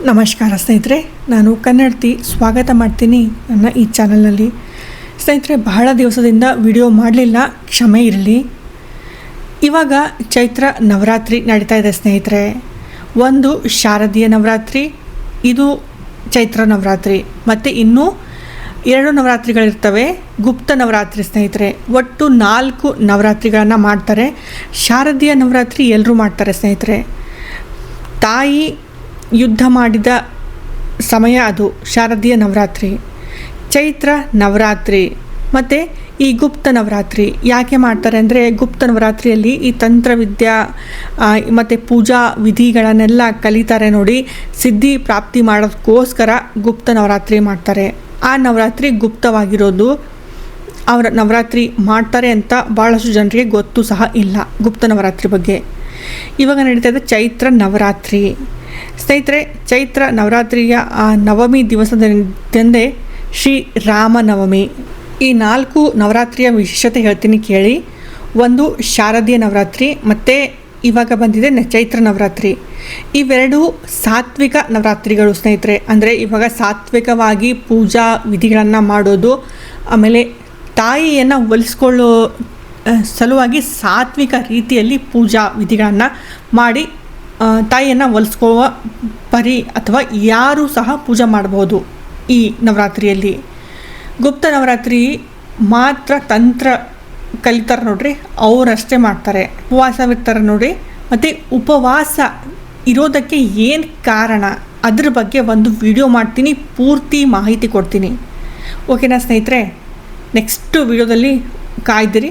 ನಮಸ್ಕಾರ ಸ್ನೇಹಿತರೆ, ನಾನು ಕನ್ನಡತಿ ಸ್ವಾಗತ ಮಾಡ್ತೀನಿ ನನ್ನ ಈ ಚಾನಲ್ನಲ್ಲಿ. ಸ್ನೇಹಿತರೆ, ಬಹಳ ದಿವಸದಿಂದ ವಿಡಿಯೋ ಮಾಡಲಿಲ್ಲ, ಕ್ಷಮೆ ಇರಲಿ. ಇವಾಗ ಚೈತ್ರ ನವರಾತ್ರಿ ನಡೀತಾ ಇದೆ ಸ್ನೇಹಿತರೆ. ಒಂದು ಶಾರದೀಯ ನವರಾತ್ರಿ, ಇದು ಚೈತ್ರ ನವರಾತ್ರಿ, ಮತ್ತು ಇನ್ನೂ ಎರಡು ನವರಾತ್ರಿಗಳಿರ್ತವೆ. ಗುಪ್ತ ನವರಾತ್ರಿ ಸ್ನೇಹಿತರೆ, ಒಟ್ಟು ನಾಲ್ಕು ನವರಾತ್ರಿಗಳನ್ನು ಮಾಡ್ತಾರೆ. ಶಾರದೀಯ ನವರಾತ್ರಿ ಎಲ್ಲರೂ ಮಾಡ್ತಾರೆ ಸ್ನೇಹಿತರೆ. ತಾಯಿ ಯುದ್ಧ ಮಾಡಿದ ಸಮಯ ಅದು, ಶಾರದೀಯ ನವರಾತ್ರಿ. ಚೈತ್ರ ನವರಾತ್ರಿ. ಮತ್ತು ಈ ಗುಪ್ತ ನವರಾತ್ರಿ. ಯಾಕೆ ಮಾಡ್ತಾರೆ ಅಂದರೆ ಗುಪ್ತ ನವರಾತ್ರಿಯಲ್ಲಿ ಈ ತಂತ್ರವಿದ್ಯಾ ಮತ್ತು ಪೂಜಾ ವಿಧಿಗಳನ್ನೆಲ್ಲ ಕಲಿತಾರೆ ನೋಡಿ, ಸಿದ್ಧಿ ಪ್ರಾಪ್ತಿ ಮಾಡೋದಕ್ಕೋಸ್ಕರ ಗುಪ್ತ ನವರಾತ್ರಿ ಮಾಡ್ತಾರೆ. ಆ ನವರಾತ್ರಿ ಗುಪ್ತವಾಗಿರೋದು ಅವರ ನವರಾತ್ರಿ ಮಾಡ್ತಾರೆ ಅಂತ ಭಾಳಷ್ಟು ಜನರಿಗೆ ಗೊತ್ತು ಸಹ ಇಲ್ಲ ಗುಪ್ತ ನವರಾತ್ರಿ ಬಗ್ಗೆ. ಇವಾಗ ನಡೀತಾ ಇದೆ ಚೈತ್ರ ನವರಾತ್ರಿ. ಸ್ನೇಹಿತರೆ, ಚೈತ್ರ ನವರಾತ್ರಿಯ ಆ ನವಮಿ ದಿವಸದಂದೇ ಶ್ರೀ ರಾಮನವಮಿ ಈ ನಾಲ್ಕು ನವರಾತ್ರಿಯ ವಿಶೇಷತೆ ಹೇಳ್ತೀನಿ ಕೇಳಿ. ಒಂದು ಶಾರದೀಯ ನವರಾತ್ರಿ, ಮತ್ತು ಇವಾಗ ಬಂದಿದೆ ಚೈತ್ರ ನವರಾತ್ರಿ. ಇವೆರಡು ಸಾತ್ವಿಕ ನವರಾತ್ರಿಗಳು ಸ್ನೇಹಿತರೆ. ಅಂದರೆ ಇವಾಗ ಸಾತ್ವಿಕವಾಗಿ ಪೂಜಾ ವಿಧಿಗಳನ್ನು ಮಾಡೋದು, ಆಮೇಲೆ ತಾಯಿಯನ್ನು ಒಲಿಸ್ಕೊಳ್ಳೋ ಸಲುವಾಗಿ ಸಾತ್ವಿಕ ರೀತಿಯಲ್ಲಿ ಪೂಜಾ ವಿಧಿಗಳನ್ನು ಮಾಡಿ ತಾಯಿಯನ್ನು ಒಲಿಸ್ಕೊಳ್ಳುವ ಪರಿ ಅಥವಾ ಯಾರೂ ಸಹ ಪೂಜೆ ಮಾಡ್ಬೋದು ಈ ನವರಾತ್ರಿಯಲ್ಲಿ. ಗುಪ್ತ ನವರಾತ್ರಿ ಮಾತ್ರ ತಂತ್ರ ಕಲಿತಾರೆ ನೋಡ್ರಿ, ಅವರಷ್ಟೇ ಮಾಡ್ತಾರೆ. ಉಪವಾಸವಿರ್ತಾರೆ ನೋಡಿ ಮತ್ತು ಉಪವಾಸ ಇರೋದಕ್ಕೆ ಏನು ಕಾರಣ? ಅದ್ರ ಬಗ್ಗೆ ಒಂದು ವಿಡಿಯೋ ಮಾಡ್ತೀನಿ, ಪೂರ್ತಿ ಮಾಹಿತಿ ಕೊಡ್ತೀನಿ. ಓಕೆನಾ ಸ್ನೇಹಿತರೆ, ನೆಕ್ಸ್ಟು ವಿಡಿಯೋದಲ್ಲಿ ಕಾಯ್ದಿರಿ.